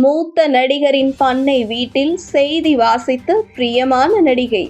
மூத்த நடிகரின் பண்ணை வீட்டில் செய்தி வாசித்த பிரியமான நடிகை.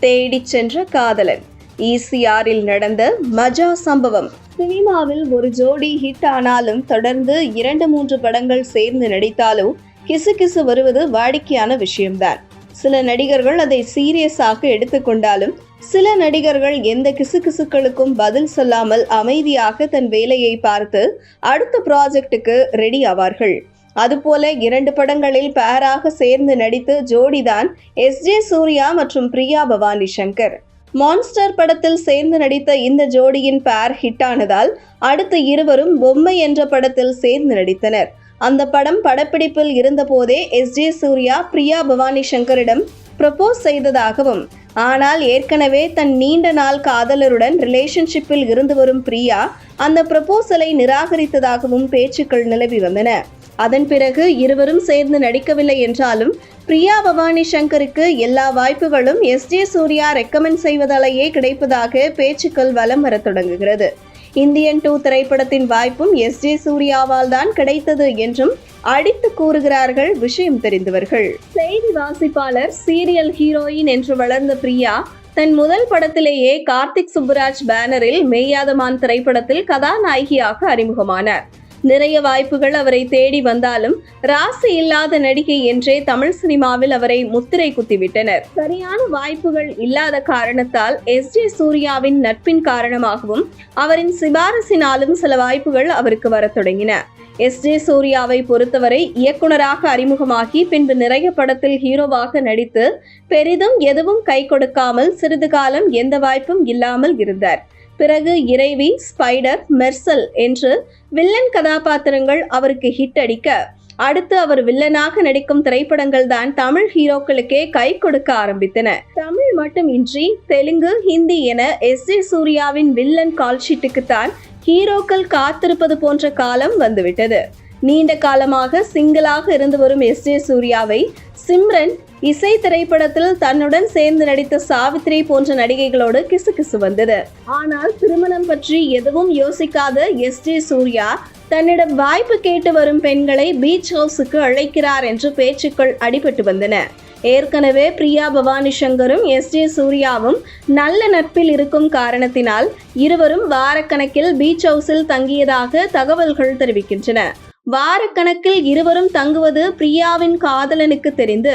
தேடிச் சென்ற காதலன். ஈசிஆரில் நடந்த மஜா சம்பவம். சினிமாவில் ஒரு ஜோடி ஹிட் ஆனாலும் தொடர்ந்து இரண்டு மூன்று படங்கள் சேர்ந்து நடித்தாலும் கிசுகிசு வருவது வாடிக்கையான விஷயம்தான். சில நடிகர்கள் அதை சீரியஸாக எடுத்துக்கொண்டாலும் சில நடிகர்கள் எந்த கிசுகிசுக்களுக்கும் பதில் சொல்லாமல் அமைதியாக தன் வேலையை பார்த்து அடுத்த ப்ராஜெக்டுக்கு ரெடி ஆவார்கள். அதுபோல இரண்டு படங்களில் பேராக சேர்ந்து நடித்து ஜோடிதான் எஸ் ஜே சூர்யா மற்றும் பிரியா பவானி சங்கர். மான்ஸ்டர் படத்தில் சேர்ந்து நடித்த இந்த ஜோடியின் பேர் ஹிட்டானதால் அடுத்து இருவரும் பொம்மை என்ற படத்தில் சேர்ந்து நடித்தனர். அந்த படம் படப்பிடிப்பில் இருந்தபோதே எஸ் ஜே சூர்யா பிரியா பவானி சங்கரிடம் ப்ரப்போஸ் செய்ததாகவும் ஆனால் ஏற்கனவே தன் நீண்ட நாள் காதலருடன் ரிலேஷன்ஷிப்பில் இருந்து வரும் பிரியா அந்த ப்ரப்போசலை நிராகரித்ததாகவும் பேச்சுக்கள் நிலவி வந்தன. அதன் பிறகு இருவரும் சேர்ந்து நடிக்கவில்லை என்றாலும் பிரியா பவானி சங்கருக்கு எல்லா வாய்ப்புகளும் எஸ் ஜே சூர்யா ரெக்கமெண்ட் செய்வதாலேயே கிடைப்பதாக பேச்சுக்கள் வலம் வரத் தொடங்குகிறது. இந்தியன் டூ திரைப்படத்தின் வாய்ப்பும் எஸ் ஜே சூர்யாவால் தான் கிடைத்தது என்றும் அடித்து கூறுகிறார்கள் விஷயம் தெரிந்தவர்கள். செய்தி வாசிப்பாளர் சீரியல் ஹீரோயின் என்று வளர்ந்த பிரியா தன் முதல் படத்திலேயே கார்த்திக் சுப்புராஜ் பேனரில் மேயாதமான் திரைப்படத்தில் கதாநாயகியாக அறிமுகமானார். நிறைய வாய்ப்புகள் அவரை தேடி வந்தாலும் ராசி இல்லாத நடிகை என்றே தமிழ் சினிமாவில் அவரை முத்திரை குத்திவிட்டனர். சரியான வாய்ப்புகள் இல்லாத காரணத்தால் எஸ் ஜே சூர்யாவின் நட்பின் காரணமாகவும் அவரின் சிபாரசினாலும் சில வாய்ப்புகள் அவருக்கு வரத் தொடங்கின. எஸ் ஜே சூர்யாவை பொறுத்தவரை இயக்குனராக அறிமுகமாகி பின்பு நிறைய படத்தில் ஹீரோவாக நடித்து பெரிதும் எதுவும் கை கொடுக்காமல் சிறிது காலம் எந்த வாய்ப்பும் இல்லாமல் இருந்தார். பிறகு இறைவி ஸ்பைடர் மெர்சல் என்று வில்லன் கதாபாத்திரங்கள் அவருக்கு ஹிட் அடிக்க அடுத்து அவர் வில்லனாக நடிக்கும் திரைப்படங்கள் தான் தமிழ் ஹீரோக்களுக்கே கை கொடுக்க ஆரம்பித்தன. தமிழ் மட்டுமின்றி தெலுங்கு ஹிந்தி என எஸ் ஜே சூர்யாவின் வில்லன் கால்ஷீட்டுக்கு தான் ஹீரோக்கள் காத்திருப்பது போன்ற காலம் வந்துவிட்டது. நீண்ட காலமாக சிங்கிளாக இருந்து வரும் எஸ் ஜே சூர்யாவை சிம்ரன் இசை திரைப்படத்தில் தன்னுடன் சேர்ந்து நடித்த சாவித்ரி போன்ற நடிகைகளோடு கிசுகிசு வந்தது. ஆனால் திருமணம் பற்றி எதுவும் யோசிக்காத எஸ் ஜே சூர்யா தன்னிடம் வாய்ப்பு கேட்டு வரும் பெண்களை பீச் ஹவுஸுக்கு அழைக்கிறார் என்று பேச்சுக்கள் அடிபட்டு வந்தன. ஏற்கனவே பிரியா பவானி சங்கரும் எஸ். ஜே. சூர்யாவும் நல்ல நட்பில் இருக்கும் காரணத்தினால் இருவரும் வாரக்கணக்கில் பீச் ஹவுஸில் தங்கியதாக தகவல்கள் தெரிவிக்கின்றன. வாரக்கணக்கில் இருவரும் தங்குவது பிரியாவின் காதலனுக்கு தெரிந்து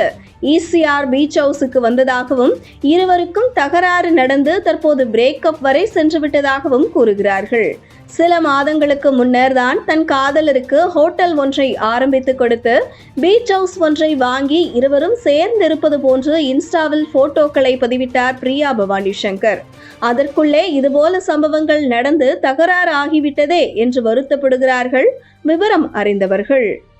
ஈசிஆர் பீச் ஹவுஸுக்கு வந்ததாகவும் இருவருக்கும் தகராறு நடந்து தற்போது பிரேக்கப் வரை சென்று விட்டதாகவும் கூறுகிறார்கள். சில மாதங்களுக்கு முன்னர் தான் தன் காதலருக்கு ஹோட்டல் ஒன்றை ஆரம்பித்து கொடுத்து பீச் ஹவுஸ் ஒன்றை வாங்கி இருவரும் சேர்ந்திருப்பது போன்று இன்ஸ்டாவில் போட்டோக்களை பதிவிட்டார் பிரியா பவானி சங்கர். அதற்குள்ளே இதுபோல சம்பவங்கள் நடந்து தகராறு ஆகிவிட்டதே என்று வருத்தப்படுகிறார்கள் விவரம் அறிந்தவர்கள்.